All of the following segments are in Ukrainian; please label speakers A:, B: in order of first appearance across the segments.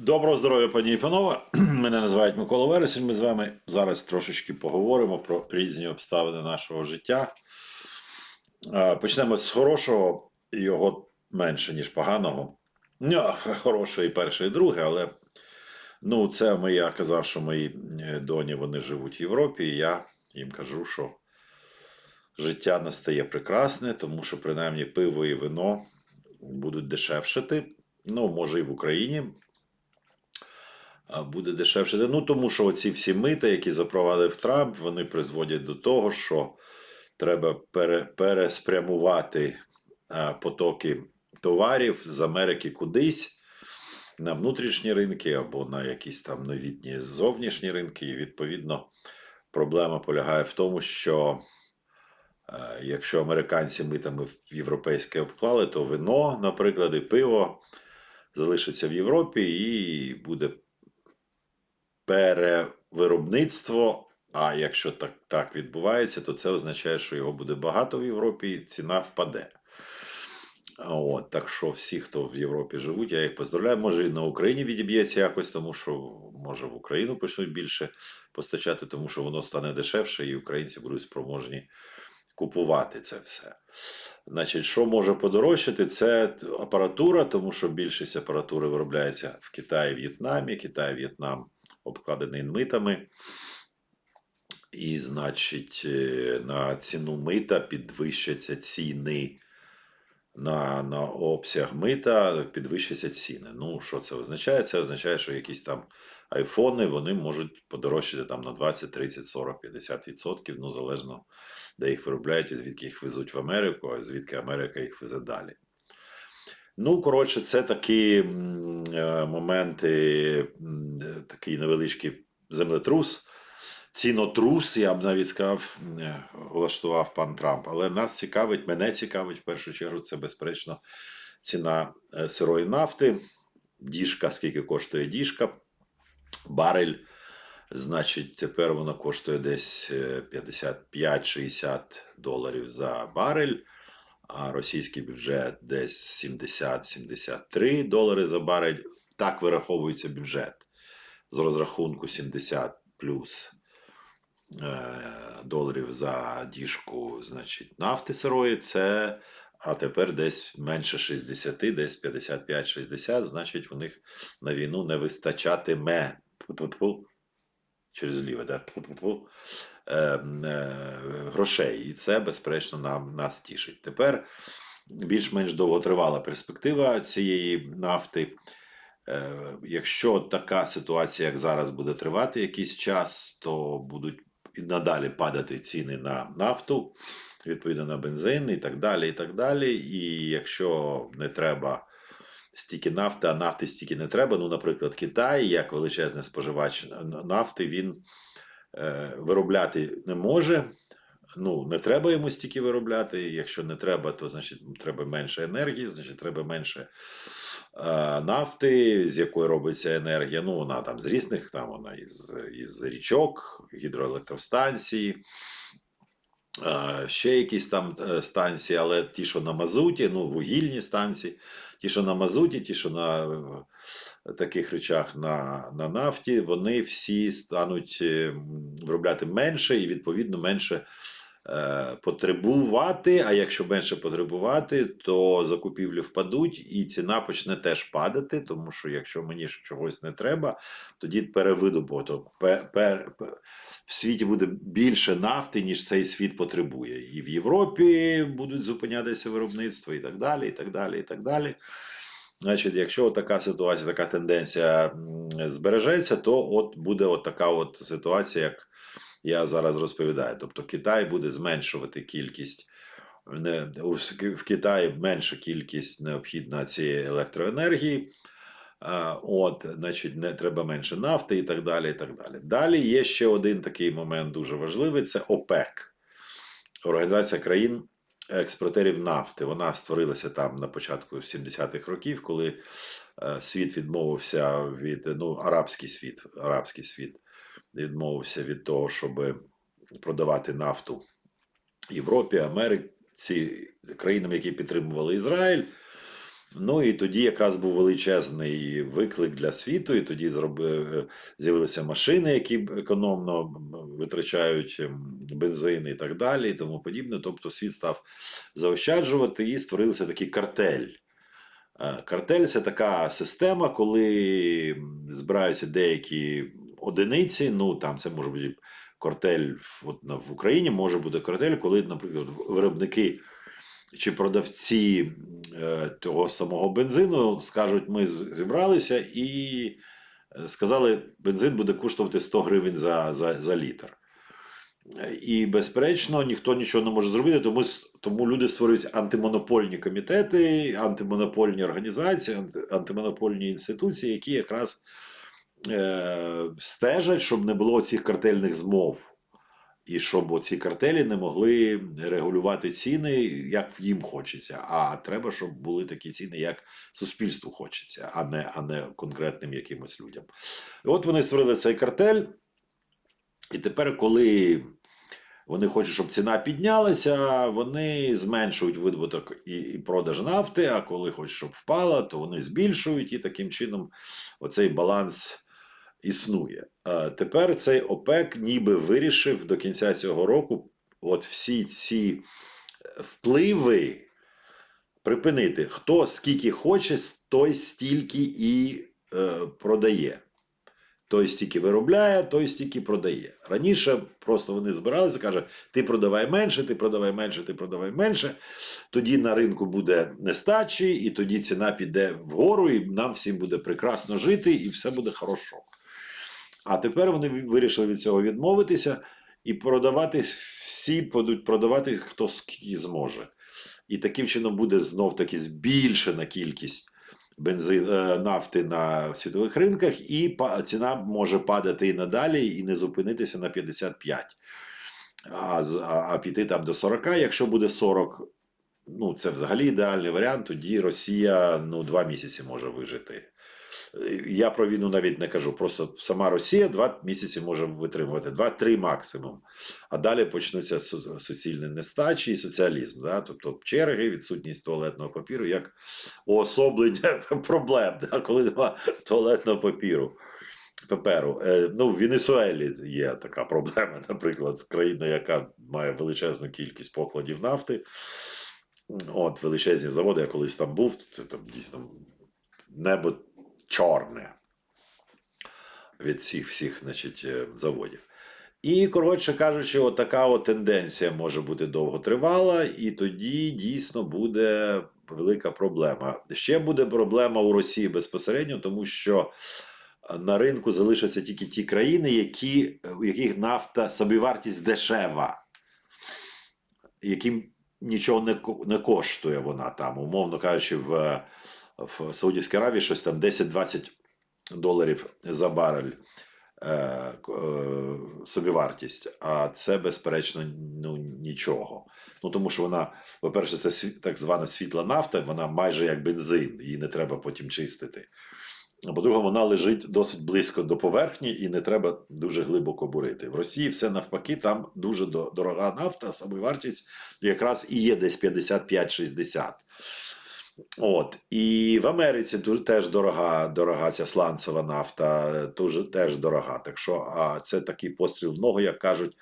A: Доброго здоров'я, пані і панове. Мене називають Микола Вересень. Ми з вами зараз трошечки поговоримо про різні обставини нашого життя. Почнемо з хорошого, його менше, ніж поганого. Ну, хороше і перше, і друге, але ну, це ми, я казав, що мої е, доні вони живуть в Європі, і я їм кажу, що життя настає прекрасне, тому що принаймні пиво і вино будуть дешевшати. Ну, може, і в Україні буде дешевше. Ну, тому що оці всі мита, які запровадив Трамп, вони призводять до того, що треба пере, переспрямувати потоки товарів з Америки кудись на внутрішні ринки або на якісь там новітні зовнішні ринки. І відповідно проблема полягає в тому, що е, якщо американці митами європейське обклали, то вино, наприклад, і пиво залишиться в Європі і буде перевиробництво. А якщо так, так відбувається, то це означає, що його буде багато в Європі, і ціна впаде. От, так що всі, хто в Європі живуть, я їх поздравляю. Може, і на Україні відіб'ється якось, тому що може в Україну почнуть більше постачати, тому що воно стане дешевше, і українці будуть спроможні купувати це все. Значить, що може подорожчати? Це апаратура, тому що більшість апаратури виробляється в Китаї, В'єтнамі. Китай, В'єтнам обкладений митами. І, значить, е, на ціну мита підвищаться ціни. На, на обсяг мита підвищаться ціни. Ну, що це означає? Це означає, що якісь там айфони вони можуть подорожчати там на 20, 30, 40, 50 відсотків, ну залежно де їх виробляють і звідки їх везуть в Америку, а звідки Америка їх везе далі. Ну, коротше, це такі е, моменти, е, такий невеличкий землетрус, цінотрус, я б навіть сказав, е, влаштував пан Трамп. Але нас цікавить, мене цікавить в першу чергу, це безперечно ціна сирої нафти, діжка, скільки коштує діжка, барель. Значить, тепер вона коштує десь е, 55-60 доларів за барель, а російський бюджет десь 70-73 долари за барель. Так вираховується бюджет з розрахунку 70 плюс е, доларів за діжку, значить, нафти сирої. Це а тепер десь менше 60, десь 55-60, значить, у них на війну не вистачатиме. Через ліве, да? Тьфу-тьфу-тьфу, е, е, грошей. І це, безперечно, нам нас тішить. Тепер більш-менш довготривала перспектива цієї нафти. Е, Якщо така ситуація, як зараз, буде тривати якийсь час, то будуть і надалі падати ціни на нафту, відповідно на бензин і так далі. І так далі. І якщо не треба стільки нафти, а нафти стільки не треба. Ну, наприклад, Китай, як величезний споживач нафти, він е, виробляти не може. Ну, не треба йому стільки виробляти. Якщо не треба, то значить треба менше енергії, значить треба менше е, нафти, з якої робиться енергія. Ну, вона там з різних, там вона із, із річок, гідроелектростанції. Е, Ще якісь там е, станції, але ті, що на мазуті, ну, вугільні станції, ті, що на мазуті, ті, що на е, таких речах на, на нафті, вони всі стануть е, виробляти менше і, відповідно, менше е, потребувати. А якщо менше потребувати, то закупівлі впадуть, і ціна почне теж падати, тому що якщо мені чогось не треба, тоді перевидобуток. Пер, пер, пер, в світі буде більше нафти, ніж цей світ потребує. І в Європі будуть зупинятися виробництво, і так далі, і так далі, і так далі. Значить, якщо така ситуація, така тенденція збережеться, то от буде от така от ситуація, як я зараз розповідаю. Тобто Китай буде зменшувати кількість. В Китаї менша кількість необхідна цієї електроенергії. А, От, значить, не треба менше нафти і так далі. і так Далі Далі є ще один такий момент дуже важливий: це ОПЕК, Організація країн експортерів нафти. Вона створилася там на початку 70-х років, коли е, світ відмовився від ну, арабський світ, арабський світ відмовився від того, щоб продавати нафту Європі, Америці, країнам, які підтримували Ізраїль. Ну і тоді якраз був величезний виклик для світу, і тоді зроби, з'явилися машини, які економно витрачають ем, бензин і так далі, і тому подібне. Тобто світ став заощаджувати і створився такий картель. Е, Картель це така система, коли збираються деякі одиниці. Ну там це може бути картель от в Україні, може бути картель, коли, наприклад, виробники чи продавці е, того самого бензину скажуть: ми зібралися і е, сказали, бензин буде коштувати 100 гривень за, за, за літр. Е, І, безперечно, ніхто нічого не може зробити, тому, тому люди створюють антимонопольні комітети, антимонопольні організації, анти- антимонопольні інституції, які якраз е, стежать, щоб не було цих картельних змов. І щоб ці картелі не могли регулювати ціни, як їм хочеться. А треба, щоб були такі ціни, як суспільству хочеться, а не, а не конкретним якимось людям. От вони створили цей картель. І тепер, коли вони хочуть, щоб ціна піднялася, вони зменшують видобуток і, і продаж нафти. А коли хочуть, щоб впала, то вони збільшують, і таким чином оцей баланс існує. Тепер цей ОПЕК ніби вирішив до кінця цього року от всі ці е, впливи припинити. Хто скільки хоче, той стільки і е, продає. Той стільки виробляє, той стільки продає. Раніше просто вони збиралися, каже: ти продавай менше, ти продавай менше, ти продавай менше. Тоді на ринку буде нестачі, і тоді ціна піде вгору, і нам всім буде прекрасно жити, і все буде хорошо. А тепер вони вирішили від цього відмовитися і продавати всі будуть продавати хто скільки зможе. І таким чином буде знов таки збільшена кількість бензин, е, нафти на світових ринках, і ціна може падати і надалі, і не зупинитися на 55, а, а, піти там до 40. Якщо буде 40, ну це взагалі ідеальний варіант, тоді Росія ну, два місяці може вижити. Я про війну навіть не кажу. Просто сама Росія два місяці може витримувати, два-три максимум. А далі почнуться су- суцільні нестачі і соціалізм. Да? Тобто черги, відсутність туалетного папіру як уособлення проблем, да? коли немає туалетного папіру. Паперу. Е, ну, в Венесуелі є така проблема, наприклад, країна, яка має величезну кількість покладів нафти. От, величезні заводи, я колись там був, це там дійсно небо чорне від цих всіх значить, е, заводів. І, коротше кажучи, така от тенденція може бути довготривала, і тоді дійсно буде велика проблема. Ще буде проблема у Росії безпосередньо, тому що е, на ринку залишаться тільки ті країни, які, у яких нафта собівартість дешева, яким нічого не, не коштує вона там, умовно кажучи, в, в Саудівській Аравії щось там 10-20 доларів за барель е, е, собівартість, а це, безперечно, ну, нічого. Ну, тому що вона, по-перше, це так звана світла нафта, вона майже як бензин, її не треба потім чистити. А по-друге, вона лежить досить близько до поверхні і не треба дуже глибоко бурити. В Росії все навпаки, там дуже дорога нафта, а собівартість якраз і є десь 55-60. От і в Америці ду- теж дорога, дорога ця сланцева нафта, дуже теж дорога. Так що а це такий постріл в ногу, як кажуть,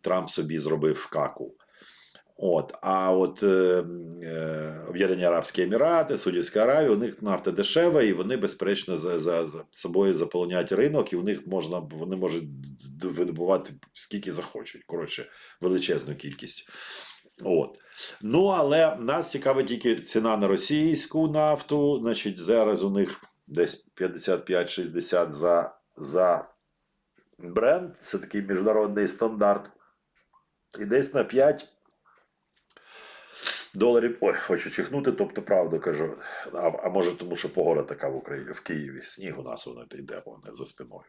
A: Трамп собі зробив каку. От, а от е, е, Об'єднані Арабські Емірати, Судівська Аравія, у них нафта дешева, і вони, безперечно, за, за, за собою заполонять ринок, і у них можна вони можуть видобувати скільки захочуть. Коротше, величезну кількість. От. Ну, але нас цікавить тільки ціна на російську нафту. Значить, зараз у них десь 55-60 за, за бренд. Це такий міжнародний стандарт. І десь на 5 доларів. Ой, хочу чихнути, тобто правду кажу. А, а може, тому що погода така в Україні, в Києві. Сніг у нас воно йде воно за спиною.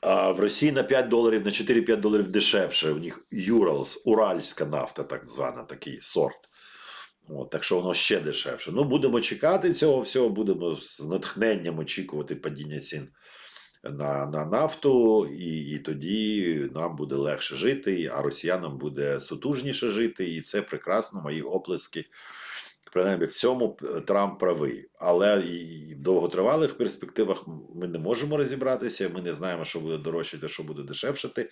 A: А в Росії на 5 доларів, на 4-5 доларів дешевше. У них Юралс, уральська нафта, так звана, такий сорт. От, так що воно ще дешевше. Ну, будемо чекати цього всього, будемо з натхненням очікувати падіння цін на, на нафту, і, і тоді нам буде легше жити, а росіянам буде сутужніше жити. І це прекрасно, мої оплески Принаймні, в цьому Трамп правий. Але і в довготривалих перспективах ми не можемо розібратися. Ми не знаємо, що буде дорожчати, що буде дешевшати.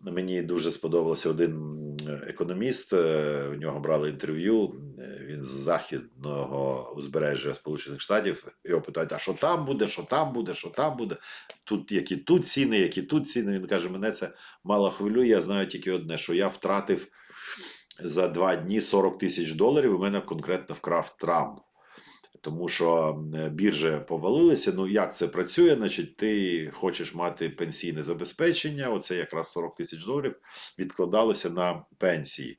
A: Мені дуже сподобався один економіст. е, У нього брали інтерв'ю. е, Він з західного узбережжя Сполучених Штатів. Його питають: а що там буде, що там буде, що там буде? Тут які тут ціни, які тут ціни. Він каже: мене це мало хвилює. Я знаю тільки одне, що я втратив за два дні 40 тисяч доларів. У мене конкретно вкрав Трамп. Тому що біржі повалилися. Ну як це працює? Значить, ти хочеш мати пенсійне забезпечення. Оце якраз 40 тисяч доларів відкладалося на пенсії.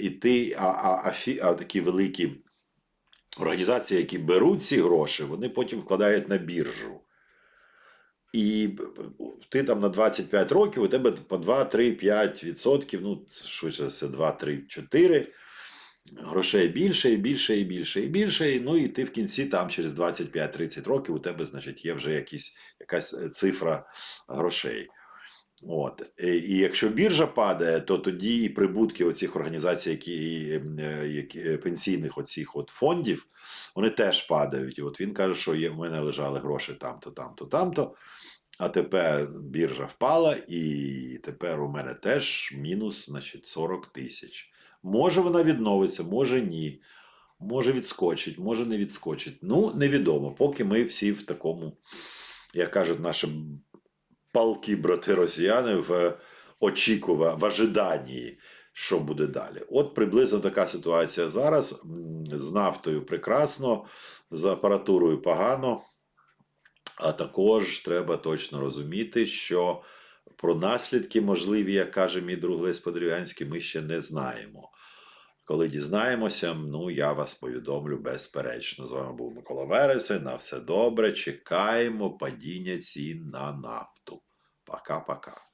A: І ти, а, а, а, а такі великі організації, які беруть ці гроші, вони потім вкладають на біржу. І ти там на 25 років, у тебе по 2, 3, 5 відсотків, ну, швидше все, 2, 3, 4 грошей більше і більше і більше і більше. Ну і ти в кінці там через 25-30 років у тебе, значить, є вже якісь, якась е, цифра грошей. От. І, і якщо біржа падає, то тоді і прибутки оцих організацій, які, е, які е, пенсійних оцих от фондів, вони теж падають. І от він каже, що є, в мене лежали гроші там-то, там-то, там-то. А тепер біржа впала, і тепер у мене теж мінус, значить, 40 тисяч. Може вона відновиться, може ні. Може відскочить, може не відскочить. Ну, невідомо, поки ми всі в такому, як кажуть наші палки брати росіяни, в очікува, в ожиданні, що буде далі. От приблизно така ситуація зараз. З нафтою прекрасно, з апаратурою погано. А також треба точно розуміти, що про наслідки можливі, як каже мій друг Лесь Подерев'янський, ми ще не знаємо. Коли дізнаємося, ну я вас повідомлю безперечно. З вами був Микола Вересень. На все добре. Чекаємо падіння цін на нафту. Pra cá, pra cá.